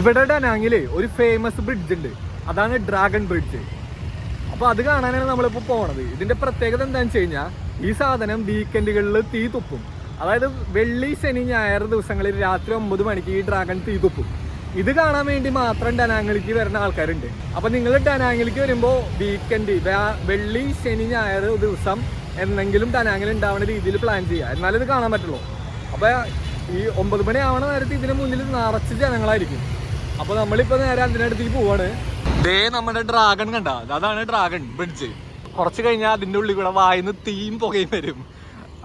ഇവിടെ ഡനാങ്ങിൽ ഒരു famous bridge ഉണ്ട്. അതാണ് ഡ്രാഗൺ ബ്രിഡ്ജ് അപ്പൊ അത് കാണാനാണ് നമ്മളിപ്പോ പോണത്. ഇതിന്റെ പ്രത്യേകത എന്താണെന്ന് വെച്ച് കഴിഞ്ഞാൽ ഈ സാധനം വീക്കെൻഡുകളിൽ തീ തുപ്പും. അതായത് വെള്ളി ശനി ഞായർ ദിവസങ്ങളിൽ രാത്രി ഒമ്പത് മണിക്ക് ഈ ഡ്രാഗൺ തീ തുപ്പും. ഇത് കാണാൻ വേണ്ടി മാത്രം ഡനാങ്ങിലേക്ക് വരുന്ന ആൾക്കാരുണ്ട്. അപ്പൊ നിങ്ങൾ ഡനാങ്ങിലേക്ക് വരുമ്പോൾ വീക്കെൻഡ് വെള്ളി ശനി ഞായർ ദിവസം എന്തെങ്കിലും ഡനാങ്ങിൽ ഉണ്ടാവുന്ന രീതിയിൽ പ്ലാൻ ചെയ്യുക. എന്നാലേ ഇത് കാണാൻ പറ്റുള്ളൂ. അപ്പൊ ഈ ഒമ്പത് മണി ആവണ നേരത്തെ ഇതിന് മുന്നിൽ നിറച്ച് ജനങ്ങളായിരിക്കും. അപ്പൊ നമ്മളിപ്പോ നേരെ അതിനടുത്തേക്ക് പോവാണ്. ദേ നമ്മുടെ ഡ്രാഗൺ കണ്ട? അതാണ് ഡ്രാഗൺ ബ്രിഡ്ജ് കുറച്ച് കഴിഞ്ഞാൽ അതിന്റെ ഉള്ളിൽ കൂടെ വായിന്ന് തീയും പുകയും വരും.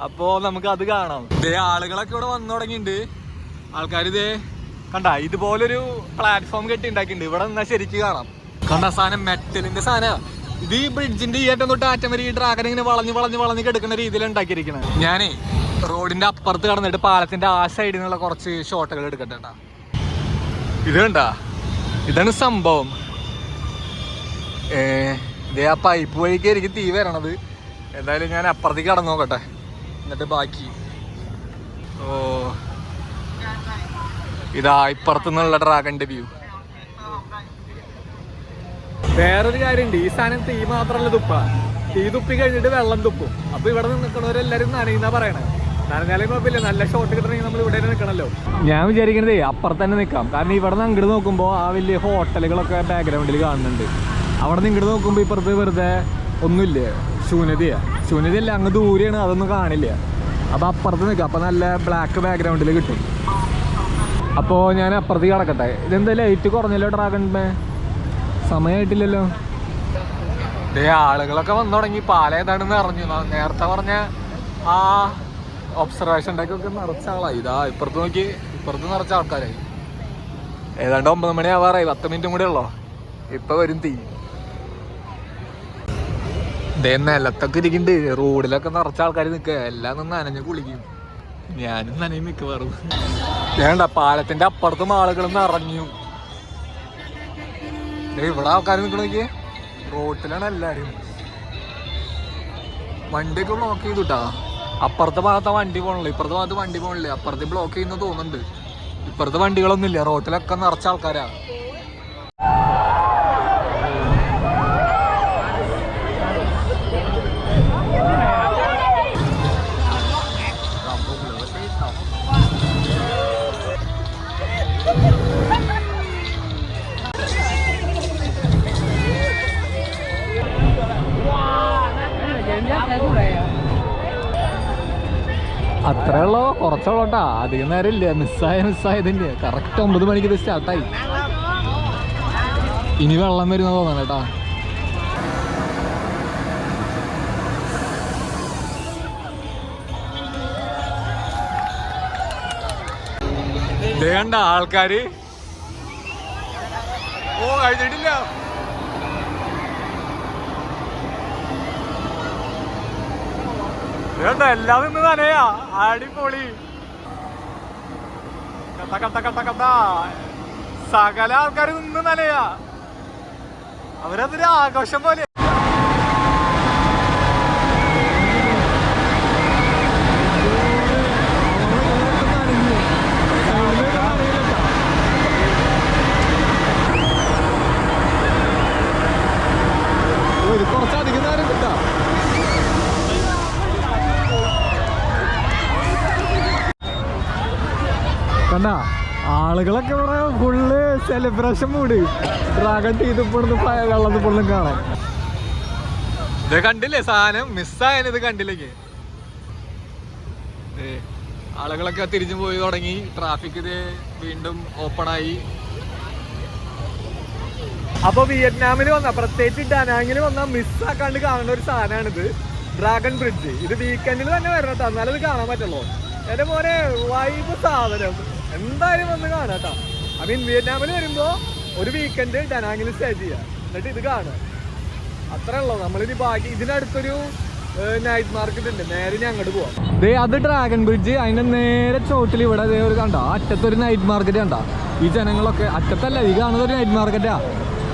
അപ്പോ നമുക്ക് അത് കാണാം. ദേ ആളുകളൊക്കെ ഇവിടെ വന്നു തുടങ്ങിയിട്ടുണ്ട് ആൾക്കാർ ഇതേ കണ്ട ഇതുപോലൊരു പ്ലാറ്റ്ഫോം കെട്ടി ഉണ്ടാക്കിയിട്ടുണ്ട് ഇവിടെ നിന്നാ ശരിക്കും കാണാം. കണ്ട സാധനം മെറ്റലിന്റെ സാധനം. ഇത് ഈ ബ്രിഡ്ജിന്റെ ഈ ഏറ്റവും തൊട്ട് ആറ്റം വരെ ഈ ഡ്രാഗൺ ഇങ്ങനെ വളഞ്ഞ് വളഞ്ഞ് വളഞ്ഞ് കിടക്കുന്ന രീതിയിൽ ഉണ്ടാക്കിയിരിക്കുന്നത് ഞാനേ റോഡിന്റെ അപ്പുറത്ത് കടന്നിട്ട് പാലത്തിന്റെ ആ സൈഡിൽ നിന്നുള്ള കുറച്ച് ഷോട്ടുകൾ എടുക്കട്ടെ ട്ടാ. ഇത് കണ്ട? ഇതാണ് സംഭവം. ഇതേ ആ പൈപ്പ് വഴിക്ക് എനിക്ക് തീ വരണത്. എന്തായാലും ഞാൻ അപ്പുറത്തേക്ക് കടന്നു നോക്കട്ടെ. എന്നിട്ട് ബാക്കി. ഓ. ഇതാ ഇപ്പുറത്തു നിന്നുള്ള ഡ്രാഗന്റെ വ്യൂ വേറൊരു കാര്യമുണ്ട്. ഈ സാധനം തീ മാത്രമല്ല തുപ്പ. തീ തുപ്പി കഴിഞ്ഞിട്ട് വെള്ളം തുപ്പും. അപ്പൊ ഇവിടെ നിൽക്കുന്നവരെല്ലാരും നനയുന്ന പറയണേ. നല്ല ഷോട്ട് നമ്മൾ ഇവിടെ നിൽക്കണല്ലോ. ഞാൻ വിചാരിക്കണതേ അപ്പുറത്ത് തന്നെ നിൽക്കാം. കാരണം ഇവിടെ നിന്ന് അങ്ങോട്ട് നോക്കുമ്പോൾ ആ വലിയ ഹോട്ടലുകളൊക്കെ ബാക്ക്ഗ്രൗണ്ടിൽ കാണുന്നുണ്ട്. അവിടെ നിന്ന് ഇങ്ങോട്ട് നോക്കുമ്പോൾ ഇപ്പുറത്ത് വെറുതെ ഒന്നുമില്ല? ശൂന്യതയാ. ശൂന്യതയല്ല അങ്ങ് ദൂരെയാണ്. അതൊന്നും കാണില്ല. അപ്പോൾ അപ്പുറത്ത് നിൽക്കാം. അപ്പോൾ നല്ല ബ്ലാക്ക് ബാക്ക്ഗ്രൗണ്ടിൽ കിട്ടും. അപ്പോൾ ഞാൻ അപ്പുറത്ത് കിടക്കട്ടെ. ഇതെന്താ ലൈറ്റ് കുറഞ്ഞല്ലോ ഡ്രാഗൺമേ സമയമായിട്ടില്ലല്ലോ ദേ ആളുകളൊക്കെ വന്നു തുടങ്ങി. പാലേതാണെന്ന് അറിഞ്ഞു. നേരത്തെ പറഞ്ഞ ആ ഒബ്സർവേഷൻ ഡേക്കൊക്കെ നിറച്ച ആളായി. ഇതാ ഇപ്പുറത്ത് നോക്കി ഇപ്പുറത്ത് നിറച്ച ആൾക്കാരായി. ഏതാണ്ട് ഒമ്പത് മണി ആവാറായി പത്ത് മിനിറ്റും കൂടെ ഉള്ളോ? ഇപ്പൊ വരും തീ. ദേ നിലത്തൊക്കെ ഇരിക്കുന്നുണ്ട് റോഡിലൊക്കെ നിറച്ച ആൾക്കാർ നിൽക്കുക എല്ലാം നിന്ന് നനഞ്ഞ് കുളിക്കും. ഞാനും നനയും മിക്കവാറും. വേണ്ട പാലത്തിന്റെ അപ്പുറത്തും ആളുകൾ നിറഞ്ഞു. ഇവിടെ ആൾക്കാർ നിൽക്കണോക്കിയേ റോട്ടിലാണ് എല്ലാരും. വണ്ടിയൊക്കെ ബ്ലോക്ക് ചെയ്തുട്ടാ. അപ്പുറത്തെ ഭാഗത്തെ വണ്ടി പോകണില്ല ഇപ്പുറത്തെ ഭാഗത്ത് വണ്ടി പോകണില്ല അപ്പുറത്തെ ബ്ലോക്ക് ചെയ്യുന്നു തോന്നുന്നുണ്ട്. ഇപ്പുറത്തെ വണ്ടികളൊന്നും ഇല്ല റോട്ടിലൊക്കെ നിറച്ച ആൾക്കാരാ. അത്രേ ഉള്ളോ അധികം നേരം ഇല്ല മിസ്സായ മിസ്സായതില്ല കറക്റ്റ് ഒമ്പത് മണിക്ക് ഇത് സ്റ്റാർട്ടായി ഇനി വെള്ളം വരുന്ന തോന്നണം കേട്ടാ കണ്ട ആൾക്കാര്. ഓ കഴിഞ്ഞിട്ടില്ല. വേണ്ട എല്ലാം നിന്ന് തന്നെയാ അടിപൊളി. കത്ത കത്ത കത്ത കത്ത സകല ആൾക്കാർ നിന്ന് തന്നെയാ അവരതൊരു ആഘോഷം പോലെ ഒരു കുറച്ചധികം നേരം കിട്ടാം കണ്ട? ആളുകളൊക്കെ ഇവിടെ ഫുള്ള് സെലിബ്രേഷൻ മൂഡ് ഡ്രാഗൺ തീതുപ്പൊടുന്ന് വെള്ളം പൊള്ളും കാണാം ഇത് കണ്ടില്ലേ സാധനം? മിസ്സായത് ഇത് കണ്ടില്ലെങ്കിൽ ആളുകളൊക്കെ തിരിച്ചു പോയി തുടങ്ങി. ട്രാഫിക് ഇത് വീണ്ടും ഓപ്പൺ ആയി. അപ്പൊ വിയറ്റ്നാമിൽ വന്ന പ്രത്യേകിച്ച് ഡനാങ്ങിൽ വന്ന മിസ്സാക്കാണ്ട് കാണുന്ന ഒരു സാധനമാണിത്. ഡ്രാഗൺ ബ്രിഡ്ജ് ഇത് വീക്കെൻഡിൽ തന്നെ വരണം എന്നാലും ഇത് കാണാൻ പറ്റുള്ളൂ. എന്റെ മോനെ വൈബ് സാധനം. എന്തായാലും വന്ന് കാണാട്ടോ ഐ മീൻ വിയറ്റ്നാമിൽ വരുമ്പോ ഒരു വീക്കെൻഡ് ഡനാങ്ങിൽ സ്റ്റേ ചെയ്യാം. എന്നിട്ട് ഇത് കാണുക അത്രേ ഉള്ളൂ. നമ്മളിനി ബാക്കി ഇതിനടുത്തൊരു നൈറ്റ് മാർക്കറ്റ് ഉണ്ട്. നേരെ ഞാൻ അങ്ങോട്ട് പോവാം. ദേ അത് ഡ്രാഗൺ ബ്രിഡ്ജ് അതിന്റെ നേരെ ചോട്ടിൽ ഇവിടെ ദേ ഒരു കണ്ട? അറ്റത്തൊരു നൈറ്റ് മാർക്കറ്റ് കണ്ട? ഈ ജനങ്ങളൊക്കെ അറ്റത്തല്ല ഈ കാണുന്ന ഒരു നൈറ്റ് മാർക്കറ്റാ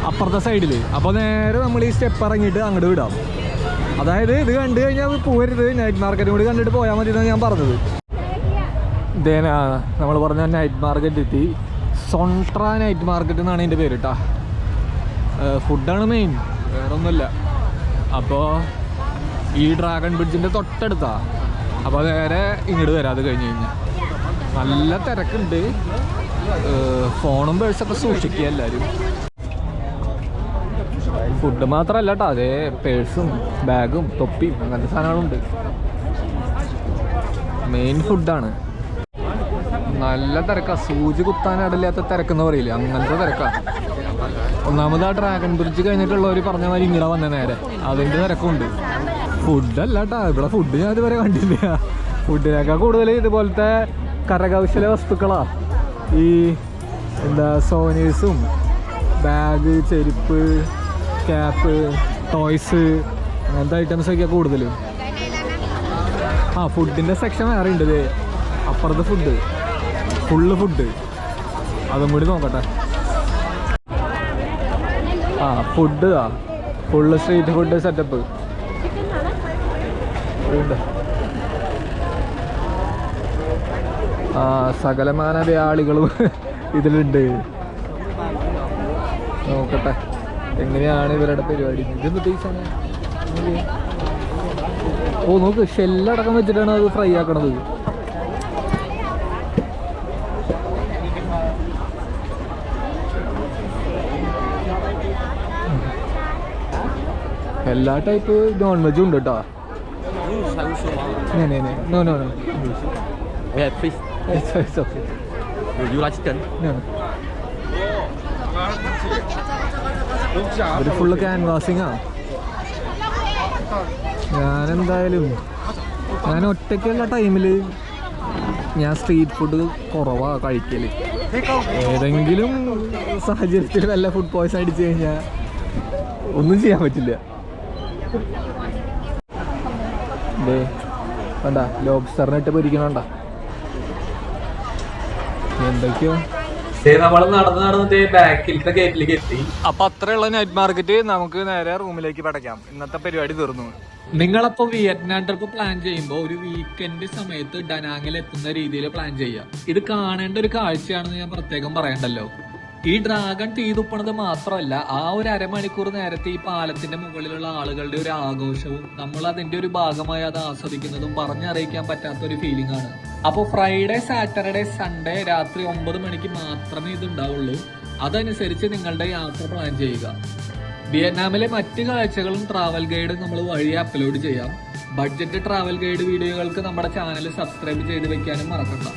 അപ്പുറത്തെ സൈഡിൽ അപ്പോൾ നേരെ നമ്മൾ ഈ സ്റ്റെപ്പ് ഇറങ്ങിയിട്ട് അങ്ങോട്ട് വിടാം. അതായത് ഇത് കണ്ടു കഴിഞ്ഞാൽ പോകരുത് നൈറ്റ് മാർക്കറ്റും കൂടി കണ്ടിട്ട് പോയാൽ മതി എന്നാണ് ഞാൻ പറഞ്ഞത്. ഇതേനാ നമ്മൾ പറഞ്ഞ നൈറ്റ് മാർക്കറ്റ് എത്തി. സൊൺട്ര നൈറ്റ് മാർക്കറ്റ് എന്നാണ് എന്റെ പേര് കേട്ടോ ഫുഡാണ് മെയിൻ വേറൊന്നുമില്ല. അപ്പോൾ ഈ ഡ്രാഗൺ ബ്രിഡ്ജിന്റെ തൊട്ടടുത്താ. അപ്പോൾ നേരെ ഇങ്ങോട്ട് വരാം അത് കഴിഞ്ഞ് കഴിഞ്ഞാൽ നല്ല തിരക്കുണ്ട്. ഫോണും പേഴ്സൊക്കെ സൂക്ഷിക്കുക എല്ലാവരും ഫുഡ് മാത്രമല്ല കേട്ടോ അതേ പേഴ്സും ബാഗും തൊപ്പിയും അങ്ങനത്തെ സാധനങ്ങളുണ്ട്. മെയിൻ ഫുഡാണ് നല്ല തിരക്കാ. സൂചി കുത്താൻ ഇടയില്ലാത്ത തിരക്കെന്ന് പറയില്ലേ? അങ്ങനത്തെ തിരക്കാ. ഒന്നാമത് ആ ഡ്രാഗൺ ബ്രിഡ്ജ് കഴിഞ്ഞിട്ടുള്ളവർ പറഞ്ഞ മാതിരി ഇങ്ങനെ വന്ന നേരെ. അതിന്റെ തിരക്കുണ്ട്. ഫുഡല്ല കേട്ടാ ഇവിടെ ഫുഡ് ഞാൻ ഇതുവരെ കണ്ടില്ല. ഫുഡിനേക്കാൾ കൂടുതൽ ഇതുപോലത്തെ കരകൗശല വസ്തുക്കളാ. ഈ എന്താ സോനീസും ബാഗ് ചെരുപ്പ് ക്യാപ്പ് ടോയ്സ് അങ്ങനത്തെ ഐറ്റംസ് കൂടുതലും. ആ ഫുഡിന്റെ സെക്ഷൻ വേറെ ഉണ്ട് അപ്പുറത്ത് ഫുഡ് ഫുള്ള് ഫുഡ് അതും കൂടി നോക്കട്ടെ. ആ ഫുഡ് ആ. ഫുള്ള് സ്ട്രീറ്റ് ഫുഡ് സെറ്റപ്പ് ആ സകലമാന വ്യാളികളും ഇതിലുണ്ട്. നോക്കട്ടെ എങ്ങനെയാണ് ഇവരുടെ പരിപാടി? ഇതെന്ത് ടേസ്റ്റാണ് ഓ നോക്ക് ഷെല്ലടക്കം വെച്ചിട്ടാണ് അത് ഫ്രൈ ആക്കണത്. എല്ലാ ടൈപ്പ് നോൺ വെജും ഉണ്ട് കേട്ടോ no no. No You like chicken? Full canvassing ആ. ഞാൻ എന്തായാലും ഞാൻ ഒറ്റയ്ക്കുള്ള ടൈമിൽ ഞാൻ സ്ട്രീറ്റ് ഫുഡ് കുറവാ കഴിക്കൽ. ഏതെങ്കിലും സാഹചര്യത്തിൽ നല്ല ഫുഡ് പോയ്സൺ അടിച്ചു കഴിഞ്ഞാൽ ഒന്നും ചെയ്യാൻ പറ്റില്ല. വേണ്ട ലോബ്സ്റ്ററിനിട്ട് പൊരിക്കണണ്ട എന്തൊക്കെയോ. അപ്പൊ അത്രയുള്ള നൈറ്റ് മാർക്കറ്റ് നമുക്ക് നേരെ റൂമിലേക്ക് പടയ്ക്കാം. ഇന്നത്തെ പരിപാടി തീർന്നു. നിങ്ങളപ്പോ വിയറ്റ്നാം ട്രിപ്പ് പ്ലാൻ ചെയ്യുമ്പോൾ ഒരു വീക്കെൻഡ് സമയത്ത് ഡനാങ്ങിൽ എത്തുന്ന രീതിയിൽ പ്ലാൻ ചെയ്യാം. ഇത് കാണേണ്ട ഒരു കാഴ്ചയാണെന്ന് ഞാൻ പ്രത്യേകം പറയണ്ടല്ലോ. ഈ ഡ്രാഗൺ തീ തുപ്പണത് മാത്രമല്ല ആ ഒരു അരമണിക്കൂർ നേരത്തെ ഈ പാലത്തിന്റെ മുകളിലുള്ള ആളുകളുടെ ഒരു ആഘോഷവും നമ്മൾ അതിന്റെ ഒരു ഭാഗമായി അത് ആസ്വദിക്കുന്നതും പറഞ്ഞറിയിക്കാൻ പറ്റാത്ത ഒരു ഫീലിംഗ് ആണ്. അപ്പോൾ ഫ്രൈഡേ സാറ്റർഡേ സൺഡേ രാത്രി ഒമ്പത് മണിക്ക് മാത്രമേ ഇത് ഉണ്ടാവുള്ളൂ അതനുസരിച്ച് നിങ്ങളുടെ യാത്ര പ്ലാൻ ചെയ്യുക. വിയറ്റ്നാമിലെ മറ്റ് കാഴ്ചകളും ട്രാവൽ ഗൈഡും നമ്മൾ വഴി അപ്ലോഡ് ചെയ്യാം. ബഡ്ജറ്റ് ട്രാവൽ ഗൈഡ് വീഡിയോകൾക്ക് നമ്മുടെ ചാനൽ സബ്സ്ക്രൈബ് ചെയ്ത് വെക്കാനും മറക്കണ്ട.